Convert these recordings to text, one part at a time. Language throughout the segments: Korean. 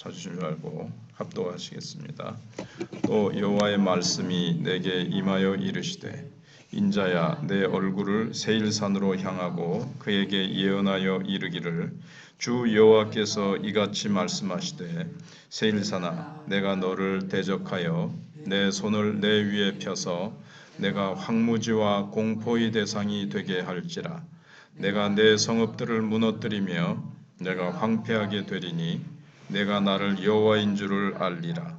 찾으신 줄 알고 합독하시겠습니다. 또 여호와의 말씀이 내게 임하여 이르시되 인자야 내 얼굴을 세일산으로 향하고 그에게 예언하여 이르기를 주 여호와께서 이같이 말씀하시되 세일산아 내가 너를 대적하여 내 손을 내 위에 펴서 내가 황무지와 공포의 대상이 되게 할지라 내가 내 성읍들을 무너뜨리며 내가 황폐하게 되리니 내가 나를 여호와인 줄을 알리라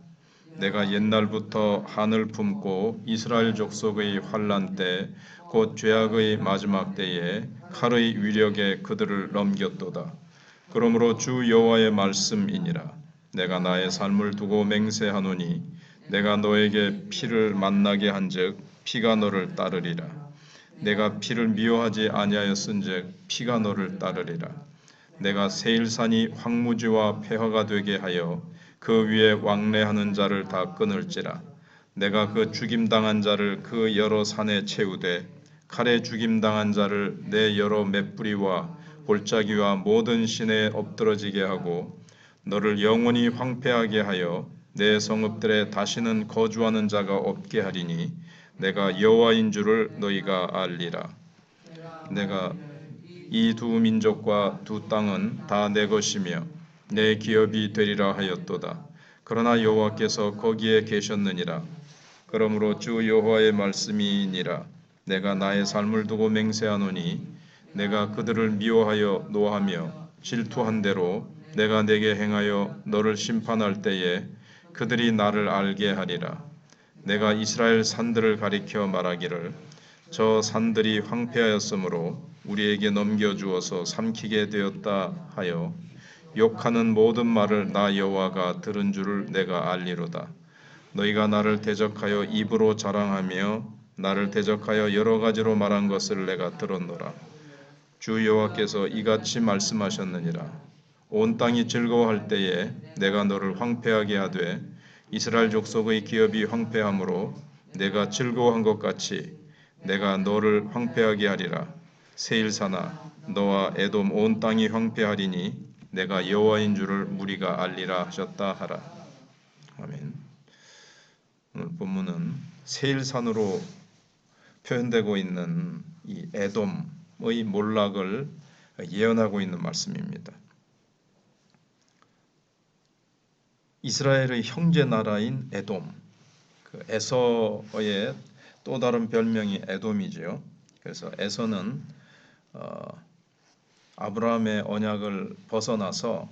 내가 옛날부터 한을 품고 이스라엘 족속의 환란 때 곧 죄악의 마지막 때에 칼의 위력에 그들을 넘겼도다. 그러므로 주 여호와의 말씀이니라. 내가 나의 삶을 두고 맹세하노니 내가 너에게 피를 만나게 한즉 피가 너를 따르리라. 내가 피를 미워하지 아니하였은즉 피가 너를 따르리라. 내가 세일산이 황무지와 폐허가 되게 하여 그 위에 왕래하는 자를 다 끊을지라. 내가 그 죽임 당한 자를 그 여러 산에 채우되 칼에 죽임 당한 자를 내 여러 맷뿌리와 골짜기와 모든 신에 엎드러지게 하고 너를 영원히 황폐하게 하여 내 성읍들에 다시는 거주하는 자가 없게 하리니 내가 여호와인 줄을 너희가 알리라. 내가 이 두 민족과 두 땅은 다 내 것이며 내 기업이 되리라 하였도다. 그러나 여호와께서 거기에 계셨느니라. 그러므로 주 여호와의 말씀이니라. 내가 나의 삶을 두고 맹세하노니 내가 그들을 미워하여 노하며 질투한 대로 내가 내게 행하여 너를 심판할 때에 그들이 나를 알게 하리라. 내가 이스라엘 산들을 가리켜 말하기를 저 산들이 황폐하였으므로 우리에게 넘겨주어서 삼키게 되었다 하여 욕하는 모든 말을 나 여호와가 들은 줄을 내가 알리로다. 너희가 나를 대적하여 입으로 자랑하며 나를 대적하여 여러 가지로 말한 것을 내가 들었노라. 주 여호와께서 이같이 말씀하셨느니라. 온 땅이 즐거워할 때에 내가 너를 황폐하게 하되 이스라엘 족속의 기업이 황폐함으로 내가 즐거워한 것 같이 내가 너를 황폐하게 하리라. 세일사나 너와 에돔 온 땅이 황폐하리니 내가 여호와인 줄을 무리가 알리라 하셨다 하라. 아멘. 오늘 본문은 세일산으로 표현되고 있는 이 에돔의 몰락을 예언하고 있는 말씀입니다. 이스라엘의 형제 나라인 에돔, 그 에서의 또 다른 별명이 에돔이지요. 그래서 에서는 어, 아브라함의 언약을 벗어나서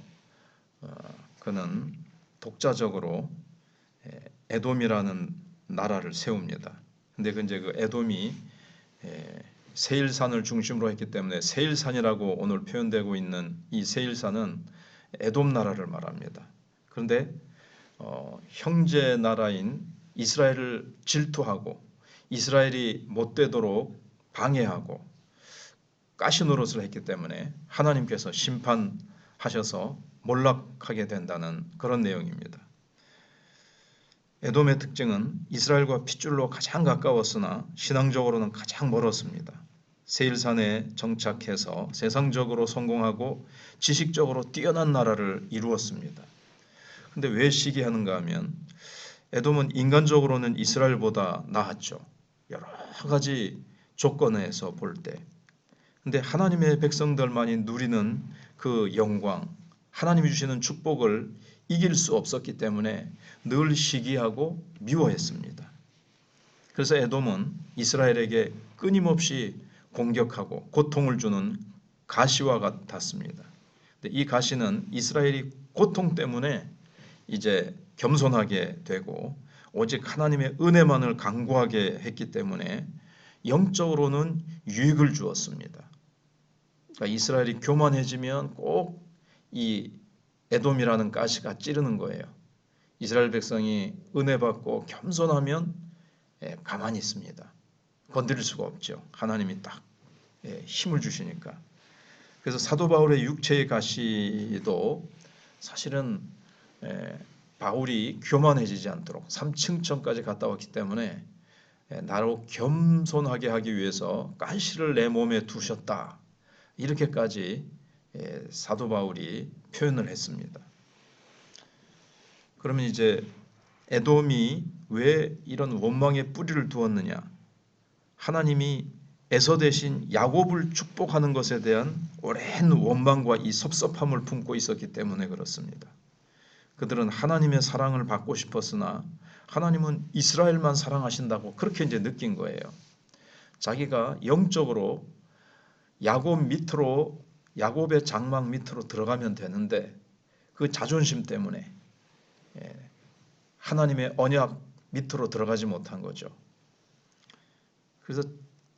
어, 그는 독자적으로 에돔이라는 나라를 세웁니다. 근데 그 이제 그 에돔이 세일산을 중심으로 했기 때문에 세일산이라고 오늘 표현되고 있는 이 세일산은 에돔 나라를 말합니다. 그런데 어, 형제 나라인 이스라엘을 질투하고 이스라엘이 못 되도록 방해하고 가시 노릇을 했기 때문에 하나님께서 심판하셔서 몰락하게 된다는 그런 내용입니다. 에돔의 특징은 이스라엘과 핏줄로 가장 가까웠으나 신앙적으로는 가장 멀었습니다. 세일산에 정착해서 세상적으로 성공하고 지식적으로 뛰어난 나라를 이루었습니다. 근데 왜 시기하는가 하면 에돔은 인간적으로는 이스라엘보다 나았죠. 여러 가지 조건에서 볼 때 근데 하나님의 백성들만이 누리는 그 영광, 하나님이 주시는 축복을 이길 수 없었기 때문에 늘 시기하고 미워했습니다. 그래서 에돔은 이스라엘에게 끊임없이 공격하고 고통을 주는 가시와 같았습니다. 이 가시는 이스라엘이 고통 때문에 이제 겸손하게 되고 오직 하나님의 은혜만을 강구하게 했기 때문에 영적으로는 유익을 주었습니다. 그러니까 이스라엘이 교만해지면 꼭 이 에돔이라는 가시가 찌르는 거예요. 이스라엘 백성이 은혜 받고 겸손하면 예, 가만히 있습니다. 건드릴 수가 없죠. 하나님이 딱 예, 힘을 주시니까. 그래서 사도 바울의 육체의 가시도 사실은 예, 바울이 교만해지지 않도록 3층천까지 갔다 왔기 때문에 나로 겸손하게 하기 위해서 가시를 내 몸에 두셨다. 이렇게까지 예, 사도 바울이 표현을 했습니다. 그러면 이제 에돔이 왜 이런 원망의 뿌리를 두었느냐? 하나님이 에서 대신 야곱을 축복하는 것에 대한 오랜 원망과 이 섭섭함을 품고 있었기 때문에 그렇습니다. 그들은 하나님의 사랑을 받고 싶었으나 하나님은 이스라엘만 사랑하신다고 그렇게 이제 느낀 거예요. 자기가 영적으로 야곱 밑으로 야곱의 장막 밑으로 들어가면 되는데 그 자존심 때문에 예, 하나님의 언약 밑으로 들어가지 못한 거죠. 그래서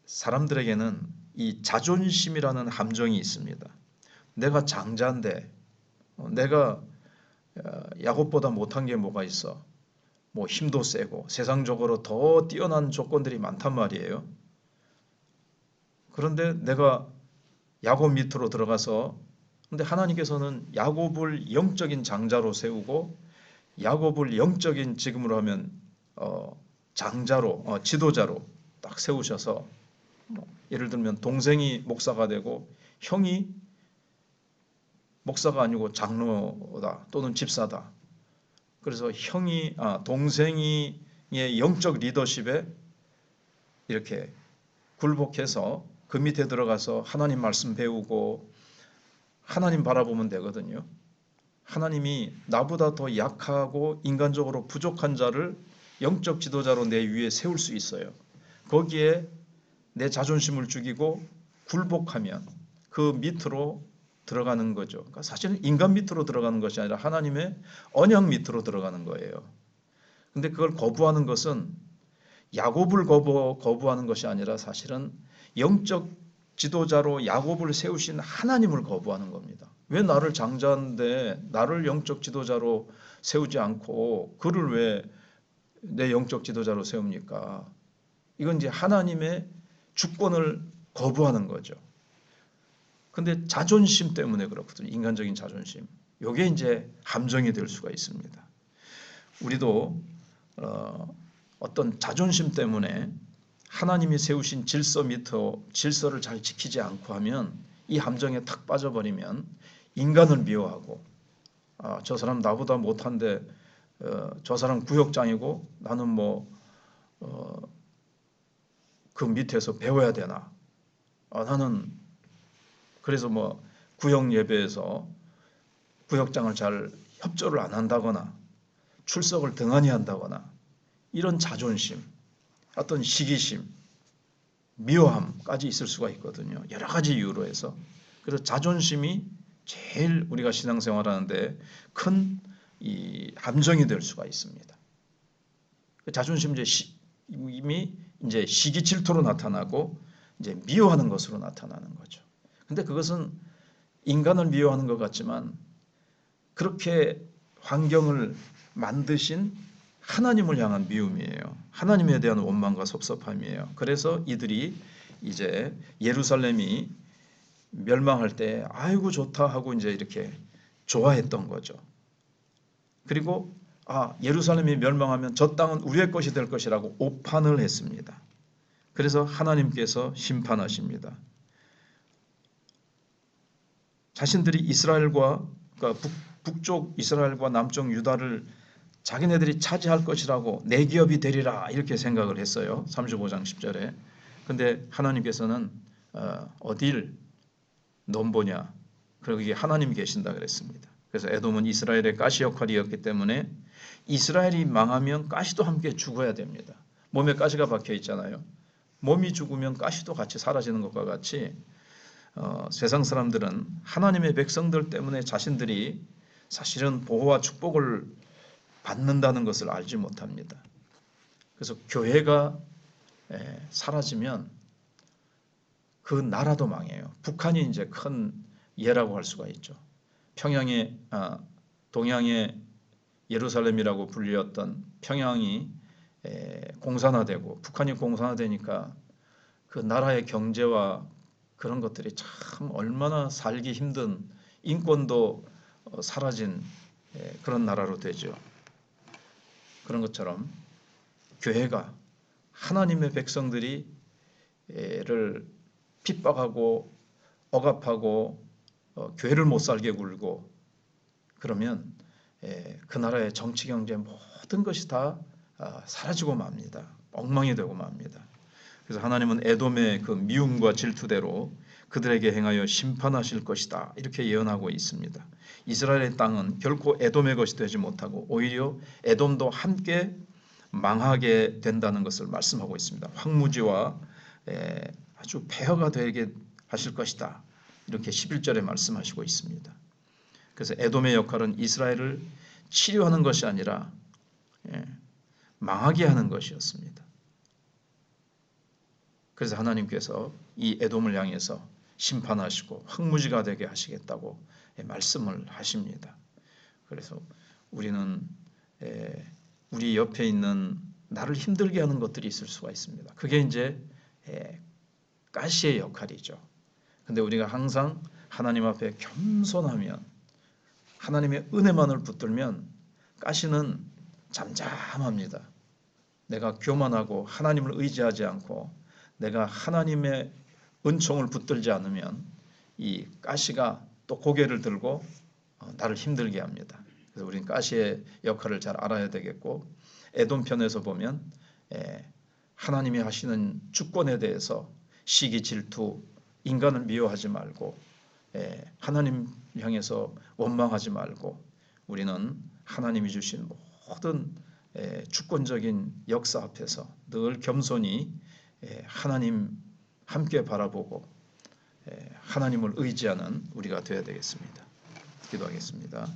사람들에게는 이 자존심이라는 함정이 있습니다. 내가 장자인데 어, 내가 어, 야곱보다 못한 게 뭐가 있어? 뭐 힘도 세고 세상적으로 더 뛰어난 조건들이 많단 말이에요. 그런데 내가 야곱 밑으로 들어가서 근데 하나님께서는 야곱을 영적인 장자로 세우고 야곱을 영적인 지금으로 하면 어, 장자로 어, 지도자로 딱 세우셔서 뭐 예를 들면 동생이 목사가 되고 형이 목사가 아니고 장로다 또는 집사다. 그래서 형이 아 동생이의 영적 리더십에 이렇게 굴복해서 그 밑에 들어가서 하나님 말씀 배우고 하나님 바라보면 되거든요. 하나님이 나보다 더 약하고 인간적으로 부족한 자를 영적 지도자로 내 위에 세울 수 있어요. 거기에 내 자존심을 죽이고 굴복하면 그 밑으로 들어가는 거죠. 그러니까 사실은 인간 밑으로 들어가는 것이 아니라 하나님의 언약 밑으로 들어가는 거예요. 근데 그걸 거부하는 것은 야곱을 거부, 거부하는 것이 아니라 사실은 영적 지도자로 야곱을 세우신 하나님을 거부하는 겁니다. 왜 나를 장자인데 나를 영적 지도자로 세우지 않고 그를 왜 내 영적 지도자로 세웁니까? 이건 이제 하나님의 주권을 거부하는 거죠. 근데 자존심 때문에 그렇거든요. 인간적인 자존심. 요게 이제 함정이 될 수가 있습니다. 우리도 어, 어떤 자존심 때문에 하나님이 세우신 질서 밑에 질서를 잘 지키지 않고 하면 이 함정에 탁 빠져버리면 인간을 미워하고 아, 저 사람 나보다 못한데 어, 저 사람 구역장이고 나는 뭐 어, 그 밑에서 배워야 되나? 아, 나는 그래서 뭐 구역 예배에서 구역장을 잘 협조를 안 한다거나 출석을 등한히 한다거나 이런 자존심, 어떤 시기심, 미워함까지 있을 수가 있거든요. 여러 가지 이유로 해서 그래서 자존심이 제일 우리가 신앙생활하는데 큰 이 함정이 될 수가 있습니다. 그 자존심 이제 시, 이미 이제 시기 질투로 나타나고 이제 미워하는 것으로 나타나는 거죠. 근데 그것은 인간을 미워하는 것 같지만 그렇게 환경을 만드신 하나님을 향한 미움이에요. 하나님에 대한 원망과 섭섭함이에요. 그래서 이들이 이제 예루살렘이 멸망할 때 아이고 좋다 하고 이제 이렇게 좋아했던 거죠. 그리고 아 예루살렘이 멸망하면 저 땅은 우리의 것이 될 것이라고 오판을 했습니다. 그래서 하나님께서 심판하십니다. 자신들이 이스라엘과 그러니까 북, 쪽 이스라엘과 남쪽 유다를 자기네들이 차지할 것이라고 내 기업이 되리라 이렇게 생각을 했어요. 35장 10절에. 근데 하나님께서는 어, 어딜 넘보냐? 그리고 이게 하나님 계신다 그랬습니다. 그래서 에돔은 이스라엘의 가시 역할이었기 때문에 이스라엘이 망하면 가시도 함께 죽어야 됩니다. 몸에 가시가 박혀 있잖아요. 몸이 죽으면 가시도 같이 사라지는 것과 같이 어, 세상 사람들은 하나님의 백성들 때문에 자신들이 사실은 보호와 축복을 받는다는 것을 알지 못합니다. 그래서 교회가 에, 사라지면 그 나라도 망해요. 북한이 이제 큰 예라고 할 수가 있죠. 평양의 아, 동양의 예루살렘이라고 불리었던 평양이 에, 공산화되고 북한이 공산화되니까 그 나라의 경제와 그런 것들이 참 얼마나 살기 힘든 인권도 어, 사라진 에, 그런 나라로 되죠. 그런 것처럼 교회가 하나님의 백성들이 를 핍박하고 억압하고 어, 교회를 못 살게 굴고 그러면 예, 그 나라의 정치 경제 모든 것이 다 아, 사라지고 맙니다. 엉망이 되고 맙니다. 그래서 하나님은 에돔의 그 미움과 질투대로 그들에게 행하여 심판하실 것이다 이렇게 예언하고 있습니다. 이스라엘의 땅은 결코 에돔의 것이 되지 못하고 오히려 에돔도 함께 망하게 된다는 것을 말씀하고 있습니다. 황무지와 에, 아주 폐허가 되게 하실 것이다. 이렇게 11절에 말씀하시고 있습니다. 그래서 에돔의 역할은 이스라엘을 치료하는 것이 아니라 예, 망하게 하는 것이었습니다. 그래서 하나님께서 이 에돔을 향해서 심판하시고 황무지가 되게 하시겠다고 예, 말씀을 하십니다. 그래서 우리는 예, 우리 옆에 있는 나를 힘들게 하는 것들이 있을 수가 있습니다. 그게 이제 예, 가시의 역할이죠. 근데 우리가 항상 하나님 앞에 겸손하면 하나님의 은혜만을 붙들면 가시는 잠잠합니다. 내가 교만하고 하나님을 의지하지 않고 내가 하나님의 은총을 붙들지 않으면 이 가시가 또 고개를 들고 어, 나를 힘들게 합니다. 그래서 우리는 가시의 역할을 잘 알아야 되겠고 에돔 편에서 보면 에, 하나님이 하시는 주권에 대해서 시기 질투 인간을 미워하지 말고 에, 하나님 향해서 원망하지 말고 우리는 하나님이 주신 모든 에, 주권적인 역사 앞에서 늘 겸손히 에, 하나님 함께 바라보고 에, 하나님을 의지하는 우리가 되어야 되겠습니다. 기도하겠습니다.